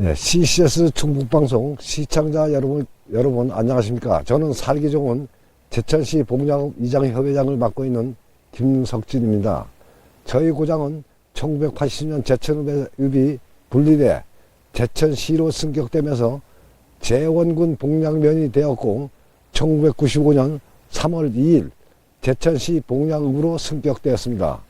예, CCS 충북방송 시청자 여러분, 여러분 안녕하십니까. 저는 살기 좋은 제천시 봉양 이장협회장을 맡고 있는 김석진입니다. 저희 고장은 1980년 제천읍이 분리돼 제천시로 승격되면서 재원군 봉양면이 되었고 1995년 3월 2일 제천시 봉양읍으로 승격되었습니다.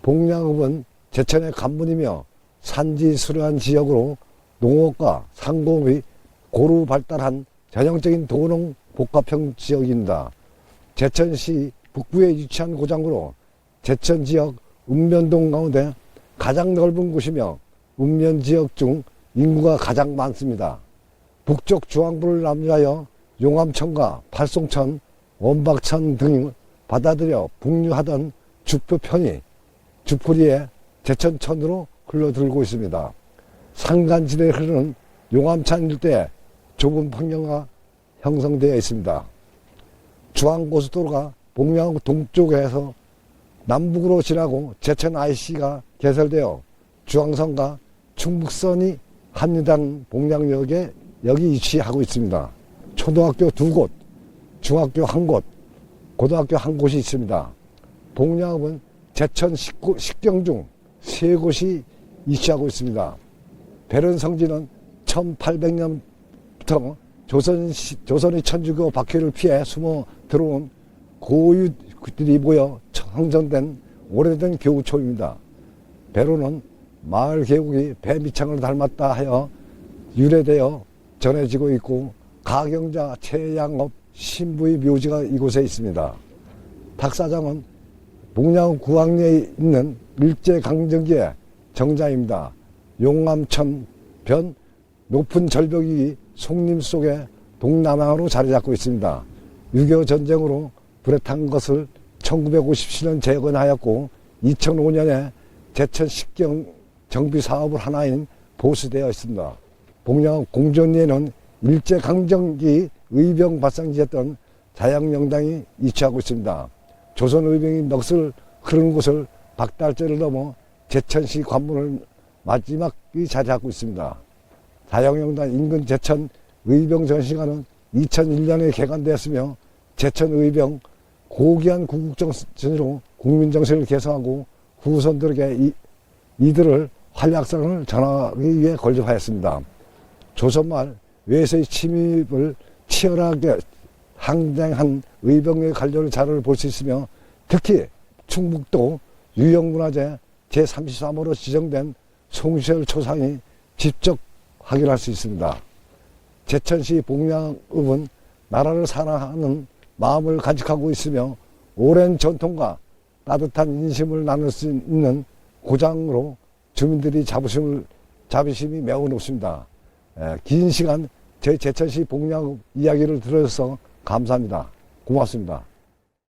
봉양읍은 제천의 간문이며 산지 수려한 지역으로 농업과 상공업이 고루 발달한 전형적인 도농 복합형 지역입니다. 제천시 북부에 위치한 고장으로 제천 지역 읍면동 가운데 가장 넓은 곳이며 읍면 지역 중 인구가 가장 많습니다. 북쪽 중앙부를 남하여 용암천과 팔송천, 원박천 등을 받아들여 북류하던 주표편이 주풀이에 제천천으로 흘러들고 있습니다. 산간지대에 흐르는 용암천 일대에 좁은 평경가 형성되어 있습니다. 중앙고속도로가 봉양 동쪽에서 남북으로 지나고 제천 IC가 개설되어 중앙선과 충북선이 합류한 봉양역에 여기 위치하고 있습니다. 초등학교 두 곳, 중학교 한 곳, 고등학교 한 곳이 있습니다. 봉양읍은 제천 식구, 식경 중 세 곳이 위치하고 있습니다. 배른 성지는 1800년부터 조선, 조선의 천주교 박해를 피해 숨어 들어온 고유들이 모여 형성된 오래된 교우초입니다. 배로는 마을 계곡이 배미창을 닮았다 하여 유래되어 전해지고 있고 가경자 최양업 신부의 묘지가 이곳에 있습니다. 닭사장은 목양 구항리에 있는 일제강점기의 정자입니다. 용암천 변 높은 절벽이 송림 속에 동남향으로 자리 잡고 있습니다. 6.25 전쟁으로 불에 탄 것을 1957년 재건하였고 2005년에 제천 식경 정비 사업을 하나인 보수되어 있습니다. 봉양 공전리에는 일제강점기 의병 발상지였던 자양영당이 위치하고 있습니다. 조선 의병이 넋을 흐르는 곳을 박달제를 넘어 제천시 관문을 마지막이 자리하고 있습니다. 자양영당 인근 제천 의병 전시관은 2001년에 개관되었으며 제천 의병 고귀한 구국정신으로 국민정신을 개성하고 후손들에게 이, 이들을 활약상을 전하기 위해 건립하였습니다. 조선말 외세의 침입을 치열하게 항쟁한 의병의 관련 자료를 볼 수 있으며 특히 충북도 유형문화재 제33호로 지정된 송시열 초상이 직접 확인할 수 있습니다. 제천시 봉양읍은 나라를 사랑하는 마음을 간직하고 있으며 오랜 전통과 따뜻한 인심을 나눌 수 있는 고장으로 주민들이 자부심을, 자부심이 매우 높습니다. 에, 긴 시간 저희 제천시 봉양읍 이야기를 들어줘서 감사합니다. 고맙습니다.